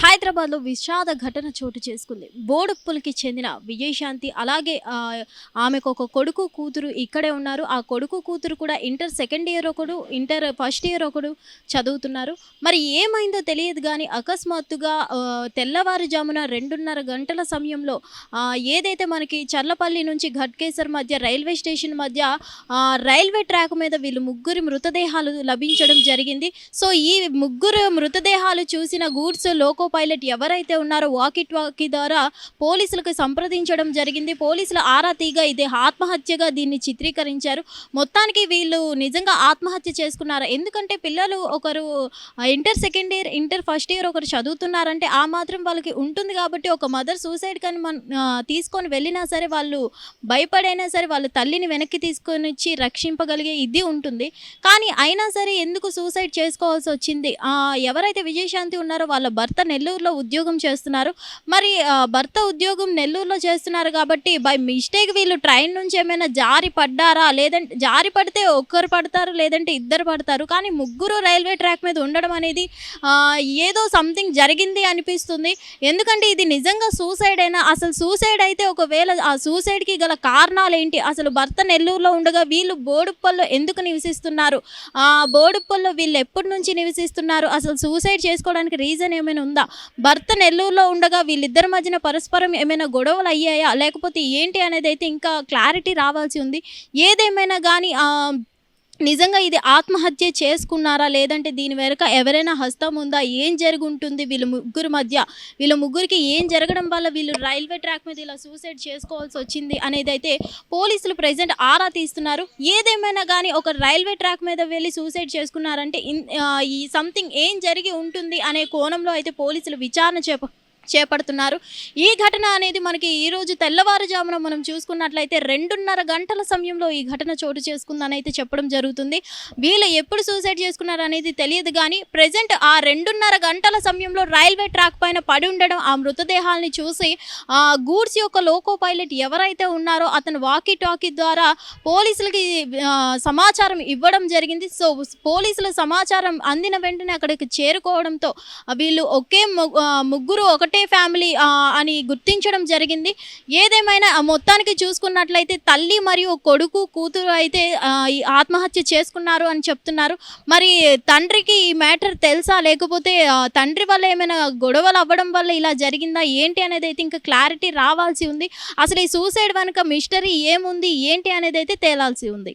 హైదరాబాద్లో విషాద ఘటన చోటు చేసుకుంది. బోడుప్పులకి చెందిన విజయశాంతి అలాగే ఆమెకు ఒక కొడుకు కూతురు ఇక్కడే ఉన్నారు. ఆ కొడుకు కూతురు కూడా ఇంటర్ సెకండ్ ఇయర్ ఒకడు ఇంటర్ ఫస్ట్ ఇయర్ ఒకడు చదువుతున్నారు. మరి ఏమైందో తెలియదు కానీ అకస్మాత్తుగా తెల్లవారుజామున రెండున్నర గంటల సమయంలో ఏదైతే మనకి చర్లపల్లి నుంచి ఘట్కేసర్ మధ్య రైల్వే స్టేషన్ మధ్య రైల్వే ట్రాక్ మీద వీళ్ళు ముగ్గురి మృతదేహాలు లభించడం జరిగింది. సో ఈ ముగ్గురు మృతదేహాలు చూసిన గూడ్స్ లోకో పైలట్ ఎవరైతే ఉన్నారో వాకిట్ వాకి ద్వారా పోలీసులకు సంప్రదించడం జరిగింది. పోలీసులు ఆరా తీగ ఇది ఆత్మహత్యగా దీన్ని చిత్రీకరించారు. మొత్తానికి వీళ్ళు నిజంగా ఆత్మహత్య చేసుకున్నారు? ఎందుకంటే పిల్లలు ఒకరు inter second year inter first year ఒకరు చదువుతున్నారంటే ఆ మాత్రం వాళ్ళకి ఉంటుంది కాబట్టి ఒక మదర్ సూసైడ్ కానీ మన తీసుకొని వెళ్ళినా సరే వాళ్ళు భయపడైనా సరే వాళ్ళ తల్లిని వెనక్కి తీసుకొని వచ్చి రక్షింపగలిగే ఇది ఉంటుంది. కానీ అయినా సరే ఎందుకు సూసైడ్ చేసుకోవాల్సి వచ్చింది? ఎవరైతే విజయశాంతి ఉన్నారో వాళ్ళ భర్త నెల్లూరులో ఉద్యోగం చేస్తున్నారు. మరి భర్త ఉద్యోగం నెల్లూరులో చేస్తున్నారు కాబట్టి బై మిస్టేక్ వీళ్ళు ట్రైన్ నుంచి ఏమైనా జారి పడ్డారా? లేదంటే జారి పడితే ఒక్కరు పడతారు లేదంటే ఇద్దరు పడతారు. కానీ ముగ్గురు రైల్వే ట్రాక్ మీద ఉండడం అనేది ఏదో సంథింగ్ జరిగింది అనిపిస్తుంది. ఎందుకంటే ఇది నిజంగా సూసైడ్ అయినా అసలు సూసైడ్ అయితే ఒకవేళ ఆ సూసైడ్కి గల కారణాలు ఏంటి? అసలు భర్త నెల్లూరులో ఉండగా వీళ్ళు బోడుప్పల్లో ఎందుకు నివసిస్తున్నారు? ఆ బోడుప్పల్లో వీళ్ళు ఎప్పటి నుంచి నివసిస్తున్నారు? అసలు సూసైడ్ చేసుకోవడానికి రీజన్ ఏమైనా ఉందా? భర్త నెల్లూరులో ఉండగా వీళ్ళిద్దరి మధ్యన పరస్పరం ఏమైనా గొడవలు అయ్యాయా? లేకపోతే ఏంటి అనేది అయితే ఇంకా క్లారిటీ రావాల్సి ఉంది. ఏదేమైనా కానీ నిజంగా ఇది ఆత్మహత్య చేసుకున్నారా? లేదంటే దీని వెనుక ఎవరైనా హస్తం ఉందా? ఏం జరుగుంటుంది? ఉంటుంది వీళ్ళ ముగ్గురు మధ్య వీళ్ళ ముగ్గురికి ఏం జరగడం వల్ల వీళ్ళు రైల్వే ట్రాక్ మీద ఇలా సూసైడ్ చేసుకోవాల్సి వచ్చింది అనేది అయితే పోలీసులు ప్రజెంట్ ఆరా తీస్తున్నారు. ఏదేమైనా కానీ ఒక రైల్వే ట్రాక్ మీద వెళ్ళి సూసైడ్ చేసుకున్నారంటే ఈ సంథింగ్ ఏం జరిగి ఉంటుంది అనే కోణంలో అయితే పోలీసులు విచారణ చేప చేపడుతున్నారు. ఈ ఘటన అనేది మనకి ఈరోజు తెల్లవారుజామున మనం చూసుకున్నట్లయితే రెండున్నర గంటల సమయంలో ఈ ఘటన చోటు చేసుకుందని అయితే చెప్పడం జరుగుతుంది. వీళ్ళు ఎప్పుడు సూసైడ్ చేసుకున్నారు అనేది తెలియదు కానీ ప్రజెంట్ ఆ రెండున్నర గంటల సమయంలో రైల్వే ట్రాక్ పైన పడి ఉండడం ఆ మృతదేహాలని చూసి ఆ గూడ్స్ యొక్క లోకో పైలట్ ఎవరైతే ఉన్నారో అతను వాకీ టాకీ ద్వారా పోలీసులకి సమాచారం ఇవ్వడం జరిగింది. సో పోలీసుల సమాచారం అందిన వెంటనే అక్కడికి చేరుకోవడంతో వీళ్ళు ఒకే ముగ్గురు ఒకటి ఫ్యామిలీ అని గుర్తించడం జరిగింది. ఏదేమైనా మొత్తానికి చూసుకున్నట్లయితే తల్లి మరియు కొడుకు కూతురు అయితే ఆత్మహత్య చేసుకున్నారు అని చెప్తున్నారు. మరి తండ్రికి ఈ మ్యాటర్ తెలుసా? లేకపోతే తండ్రి వల్ల ఏమైనా గొడవలు అవ్వడం వల్ల ఇలా జరిగిందా? ఏంటి అనేది అయితే ఇంకా క్లారిటీ రావాల్సి ఉంది. అసలు ఈ సూసైడ్ వెనుక మిస్టరీ ఏముంది? ఏంటి అనేది అయితే తేలాల్సి ఉంది.